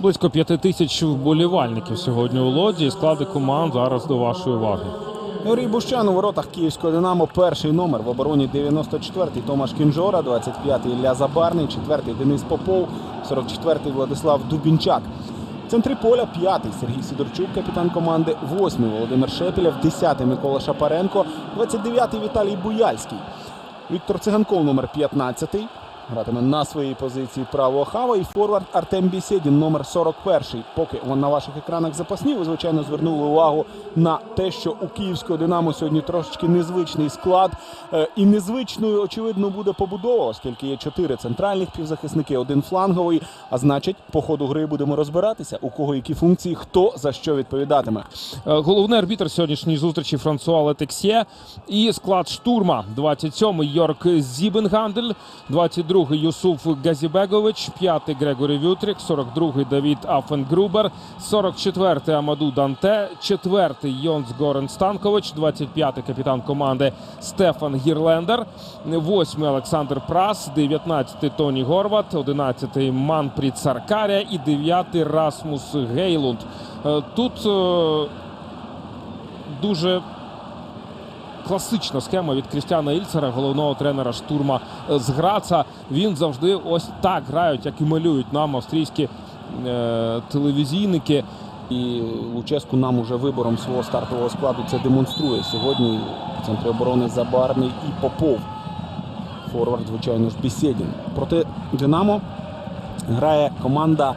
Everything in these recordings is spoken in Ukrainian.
Близько п'яти тисяч вболівальників сьогодні у лоді. Склади команд зараз до вашої уваги. Юрій Бущан у воротах Київського Динамо. Перший номер в обороні 94-й Томаш Кінжора, 25-й Ілля Забарний, 4-й Денис Попов, 44-й Владислав Дубінчак. В центрі поля п'ятий Сергій Сидорчук, капітан команди, восьмий Володимир Шепілєв, 10-й Микола Шапаренко, 29-й Віталій Буяльський. Віктор Циганков, номер 15-й. Гратиме на своїй позиції правого хава і форвард Артем Бісєдін, номер 41. Поки вон на ваших екранах запасні, ви звичайно звернули увагу на те, що у київського Динамо сьогодні трошечки незвичний склад. Е, І незвичною, очевидно, буде побудова, оскільки є чотири центральних півзахисники, один фланговий. А значить, по ходу гри будемо розбиратися, у кого які функції, хто за що відповідатиме. Е, Головний арбітр сьогоднішньої зустрічі Франсуа Летексє. І склад штурма 27-й Йорк Зібенгандель, 22-й Юсуф Газібегович, 5-й Грегорі Вютрік, 42-й Давід Афенгрубер, 44-й Амаду Данте, 4-й Йонс Горен Станкович, 25-й капітан команди Стефан Гірлендер, 8-й Олександр Прас, 19-й Тоні Горват, 11-й Манпрід Саркаря і 9-й Расмус Гейлунд. Е, Тут е, дуже класична схема від Крістіана Ільцера, головного тренера штурма е, з Граца. Він завжди ось так грають, як і малюють нам австрійські е, телевізійники. І Луческу нам уже вибором свого стартового складу це демонструє. Сьогодні в центрі оборони Забарний і Попов. Форвард, звичайно ж, Бісєдін. Проти Динамо грає команда,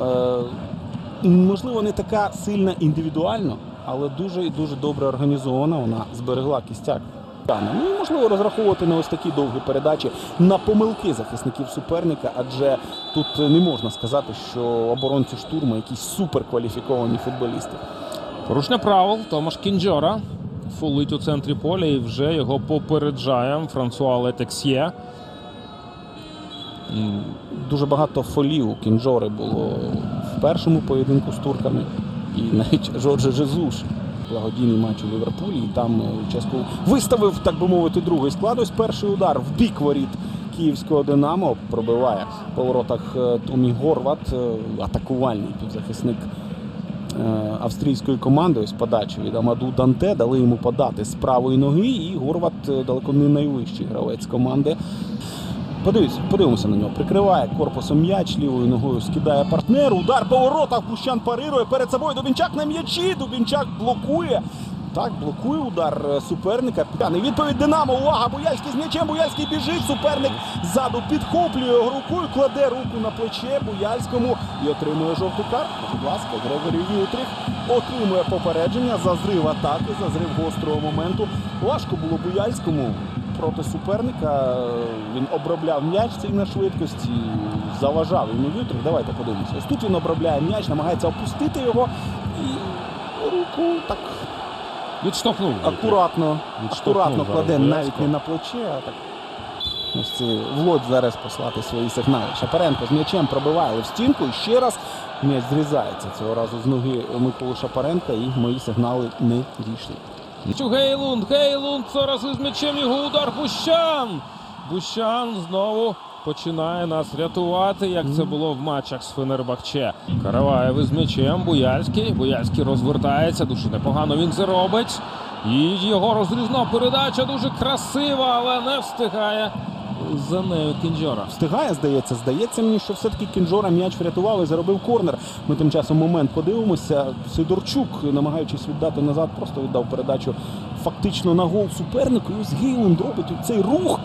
е, можливо, не така сильна індивідуально, але дуже і дуже добре організована. Вона зберегла кістяк. Ну і можливо розраховувати на ось такі довгі передачі на помилки захисників суперника, адже тут не можна сказати, що оборонці штурму якісь суперкваліфіковані футболісти. Порушення правил Томаш Кінджора. Фулить у центрі поля і вже його попереджає Франсуа Летексє. Дуже багато фолів у Кінжори було в першому поєдинку з турками. І навіть Жорже Жезуш, благодійний матч у Ліверпулі, і там е, Ческу виставив, так би мовити, другий склад. Ось перший удар в бік воріт київського Динамо пробиває по воротах е, Томі Горват, е, атакувальний півзахисник австрійської команди. Ось подача від Амаду Данте. Дали йому подати з правої ноги, і Горват далеко не найвищий гравець команди. Подивіться, подивимося на нього. Прикриває корпусом м'яч, лівою ногою скидає партнер. Удар по воротах. Бущан парирує перед собою. Дубінчак на м'ячі. Дубінчак блокує. Так, блокує удар е, суперника. П'яний відповідь Динамо. Увага! Буяльський з м'ячем. Буяльський біжить. Суперник ззаду підхоплює рукою, кладе руку на плече Буяльському і отримує жовту картку. Будь ласка, Грегорій Вютріх отримує попередження за зрив атаки, за зрив гострого моменту. Важко було Буяльському проти суперника. Він обробляв м'яч цей на швидкості, заважав йому Вютрих. Давайте подивимося. Ось тут він обробляє м'яч, намагається опустити його і руку так Відштовхнув. акуратно, Відштовхнув акуратно кладе навіть не на плече, а так. Ось це Влодь зараз послати свої сигнали. Шапаренко з м'ячем пробиває в стінку і ще раз м'яч зрізається цього разу з ноги Миколи Шапаренка і мої сигнали не дійшли. Гейлунд, Гейлунд зараз із м'ячем його удар Бущан. Бущан знову починає нас рятувати, як це було в матчах з Фенербахче. Караваєв із м'ячем, Буяльський. Буяльський розвертається, дуже непогано він це робить. І його розрізна передача дуже красива, але не встигає за нею Кінджора. Встигає, здається, здається мені, що все-таки Кінжора м'яч врятував і заробив корнер. Ми тим часом момент подивимося. Сидорчук, намагаючись віддати назад, просто віддав передачу фактично на гол супернику. І ось Гейлунд робить цей рух,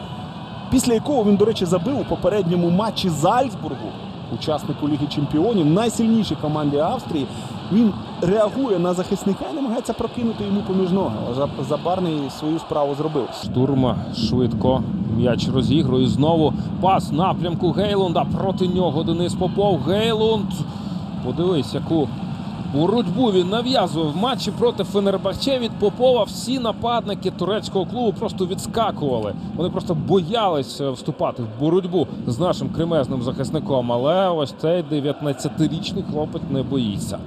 після якого він, до речі, забив у попередньому матчі Зальцбургу, учаснику Ліги Чемпіонів, найсильнішій команді Австрії. Він реагує на захисника і намагається прокинути йому поміж ноги. Забарний свою справу зробив. Штурма швидко м'яч розігрує. Знову пас напрямку Гейлунда. Проти нього Денис Попов. Гейлунд. Подивись, яку боротьбу він нав'язував в матчі проти Фенербахче від Попова. Всі нападники турецького клубу просто відскакували. Вони просто боялись е, вступати в боротьбу з нашим кремезним захисником. Але ось цей 19-річний хлопець не боїться.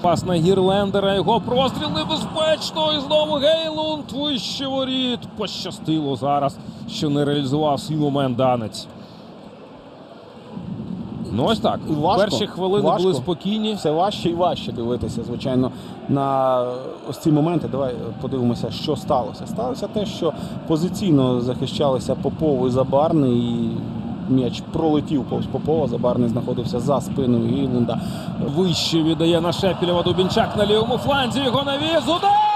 Пас на Гірлендера, його простріл небезпечно. І знову Гейлунд вище воріт. Пощастило зараз, що не реалізував свій момент данець. Ну ось так. І важко, Перші хвилини важко. були спокійні. Все важче і важче дивитися, звичайно, на ось ці моменти. Давай подивимося, що сталося. Сталося те, що позиційно захищалися Попов і Забарний, і м'яч пролетів повз Попова. Забарний знаходився за спиною Гілунда. Вище віддає на Шепілєва Дубінчак на лівому фланзі. Його навіз. Удар!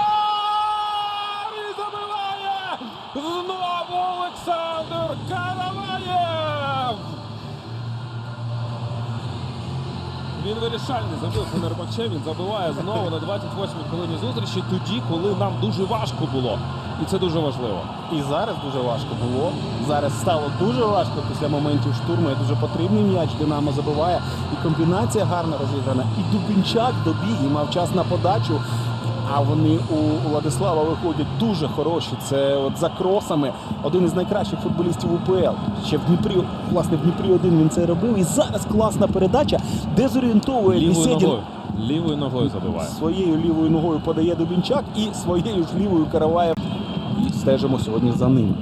Він вирішальний забив Фенербахче. Він забиває знову на 28-й хвилині зустрічі, тоді, коли нам дуже важко було. І це дуже важливо. І зараз дуже важко було. Зараз стало дуже важко після моментів штурму. І дуже потрібний м'яч. Динамо забиває. І комбінація гарно розіграна. І Дубінчак добіг і мав час на подачу. А вони у Владислава виходять дуже хороші. Це от за кросами один із найкращих футболістів УПЛ. Ще в Дніпрі, власне, в Дніпрі один він це робив. І зараз класна передача, де зорієнтовує Лівою ногою. Лівою ногою забиває. Своєю лівою ногою подає Дубінчак і своєю ж лівою Караваєв. І стежимо сьогодні за ним.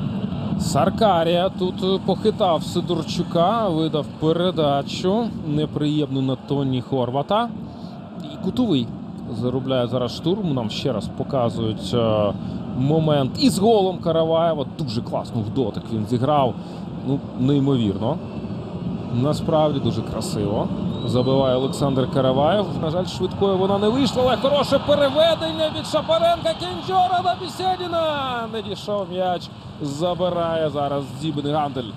Саркарія тут е, похитав Сидорчука, видав передачу неприємну на Тоні Хорвата. І кутовий заробляє зараз штурм. Нам ще раз показують е, момент із голом Караваєва. Дуже класно в дотик він зіграв. Ну, неймовірно. Насправді дуже красиво. Забиває Олександр Караваєв. На жаль, швидкою вона не вийшла, але хороше переведення від Шапаренка Кінджора на Бісєдіна. Не дійшов м'яч. Забирає зараз Зібен Гандель.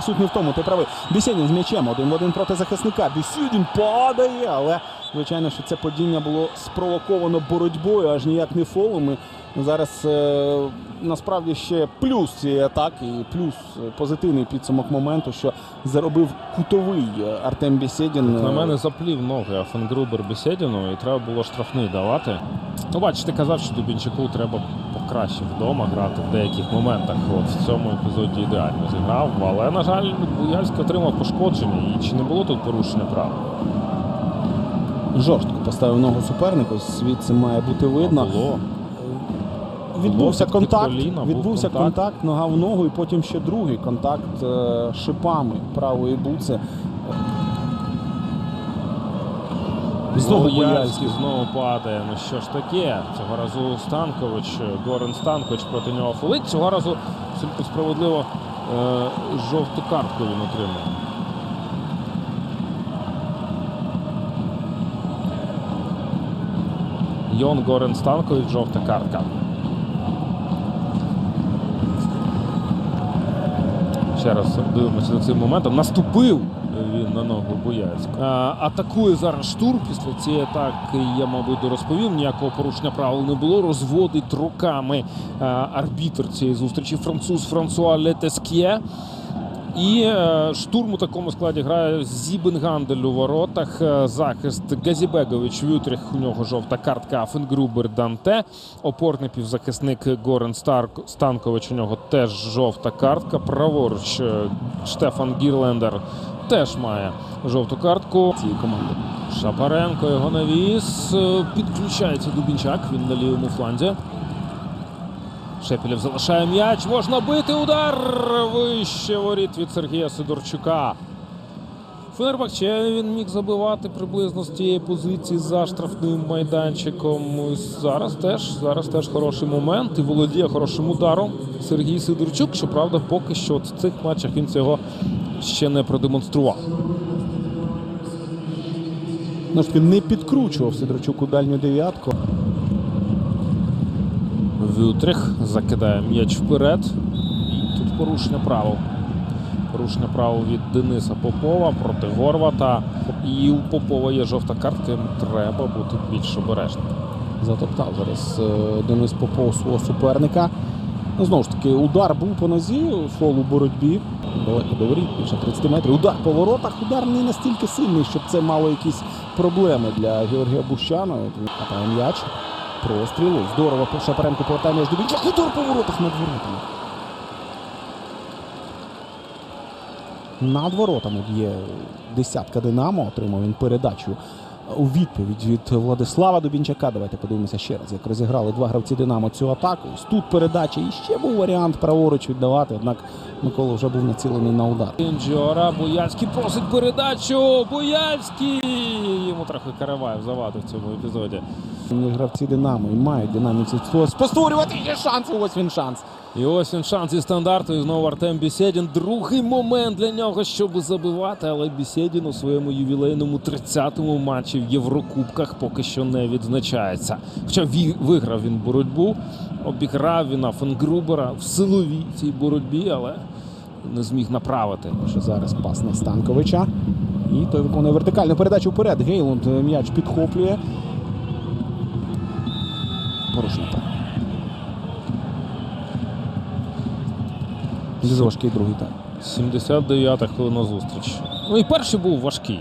Суть не в тому, ти правий. Бісєдін з м'ячем один в один проти захисника. Бісєдін падає, але звичайно, що це падіння було спровоковано боротьбою, аж ніяк не фолом. І зараз е, насправді ще плюс цієї атаки, і плюс позитивний підсумок моменту, що заробив кутовий Артем Бісєдін. На мене заплів ноги Фенгрубер Бесєдіну і треба було штрафний давати. Ну, бачите, казав, що Дубінчаку треба покраще вдома грати в деяких моментах. От в цьому епізоді ідеально зіграв. Але, на жаль, Буяльський отримав пошкодження. І чи не було тут порушення прав? Жорстко поставив ногу супернику. Звідси має бути видно. Було. Відбувся контакт, коліна, відбувся контакт. контакт, нога в ногу, і потім ще другий контакт е, шипами правої буци. Знову Буяльський знову падає. Ну що ж таке? Цього разу Станкович, Горен Станкович проти нього фолить. Цього разу цілком справедливо е, жовту картку він отримав. Йон Горен Станкович, жовта картка. Ще раз дивимося за цим моментом. Наступив він на ногу Бояльського. Атакує зараз штурм. Після цієї атаки я, мабуть, розповів. Ніякого порушення правил не було. Розводить руками а, арбітр цієї зустрічі француз Франсуа Летескє. І е, штурм у такому складі грає Зібенгандель у воротах. е, Захист Газібегович Вютріх. У нього жовта картка Афенгрубер Данте. Опорний півзахисник Горен Старк Станкович. У нього теж жовта картка. Праворуч е, Штефан Гірлендер теж має жовту картку. цієї команди. Шапаренко його навіс. Підключається Дубінчак. Він на лівому фланзі. Шепілєв залишає м'яч. Можна бити удар. Вище воріт від Сергія Сидорчука. Фенербахче він міг забивати приблизно з тієї позиції за штрафним майданчиком. Зараз теж, зараз теж хороший момент і володіє хорошим ударом Сергій Сидорчук. Щоправда, поки що в цих матчах він цього ще не продемонстрував. Ну таки не підкручував Сидорчук у дальню дев'ятку. Вютрих закидає м'яч вперед. І тут порушення правил. Порушення правил від Дениса Попова проти Горвата. І у Попова є жовта картка, йому треба бути більш обережним. Затоптав зараз е, Денис Попов свого суперника. Ну, знову ж таки, удар був по нозі, фол у боротьбі. Далеко до воріт, більше 30 метрів. Удар по воротах. Удар не настільки сильний, щоб це мало якісь проблеми для Георгія Бущана. Хапає м'яч. Простріл. Здорово Шапаренко повертає між до Як Удар по воротах над воротами. Над воротами є десятка Динамо. Отримав він передачу у відповідь від Владислава Дубінчака. Давайте подивимося ще раз, як розіграли два гравці Динамо цю атаку. Ось Тут передача і ще був варіант праворуч віддавати, однак Микола вже був націлений на удар. Інджора, Буяльський просить передачу. Буяльський! Йому трохи Караваєв завадив в цьому епізоді. Гравці Динамо і мають динаміці спостворювати є шанс. Ось він шанс. І ось він шанс із стандарту. І знову Артем Бісєдін. Другий момент для нього, щоб забивати. Але Бісєдін у своєму ювілейному 30-му матчі в Єврокубках поки що не відзначається. Хоча виграв він боротьбу, обіграв він Фенгрубера в силовій цій боротьбі, але не зміг направити. Що зараз пас на Станковича. І той виконує вертикальну передачу вперед. Гейлунд е, м'яч підхоплює. Порушення. Дуже важкий другий тайм. 79-та хвилина зустріч. Ну і перший був важкий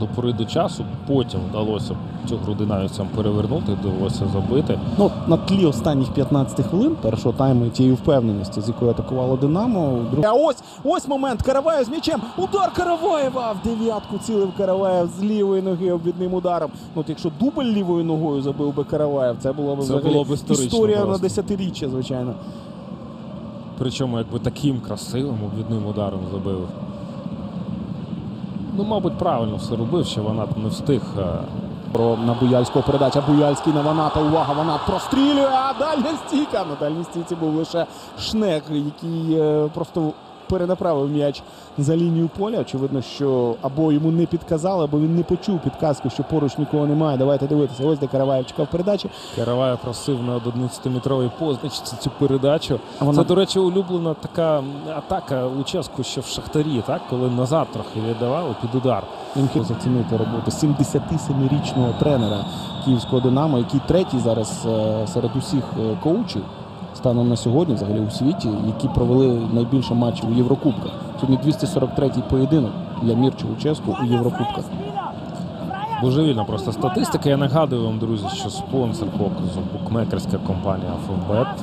до пори до часу. Потім вдалося цю гру динамівцям перевернути, вдалося забити. Ну, на тлі останніх 15 хвилин першого тайму і тієї впевненості, з якою атакувало Динамо. Друг... А ось ось момент. Караваєв з м'ячем. Удар Караваєва в дев'ятку цілив Караваєв з лівої ноги обвідним ударом. Ну, от якщо дубль лівою ногою забив би Караваєв, це було б Це взагалі було б історія на десятиріччя, звичайно. Причому якби таким красивим обвідним ударом забив. Ну, мабуть, правильно все робив, що вона не встиг. е, Про на Буяльського передача. Буяльський на Ваната. Увага, Ванат прострілює. А дальня стійка. На дальній стійці був лише Шнек, який е, просто перенаправив м'яч за лінію поля. Очевидно, що або йому не підказали, або він не почув підказку, що поруч нікого немає. Давайте дивитися. Ось де Караваєв чекав передачі. Караваєв просив на 11-метровій позначці цю передачу. А вона- Це, до речі, улюблена така атака Луческу ще в Шахтарі, так? коли назад трохи віддавали під удар. Він хотів зацінити роботу 77-річного тренера київського Динамо, який третій зараз е, серед усіх е, коучів станом на сьогодні, взагалі у світі, які провели найбільше матчів у Єврокубках. Сьогодні 243-й поєдинок для Мірчу Луческу у Єврокубках. Божевільна просто статистика. Я нагадую вам, друзі, що спонсор показу букмекерська компанія Фонбет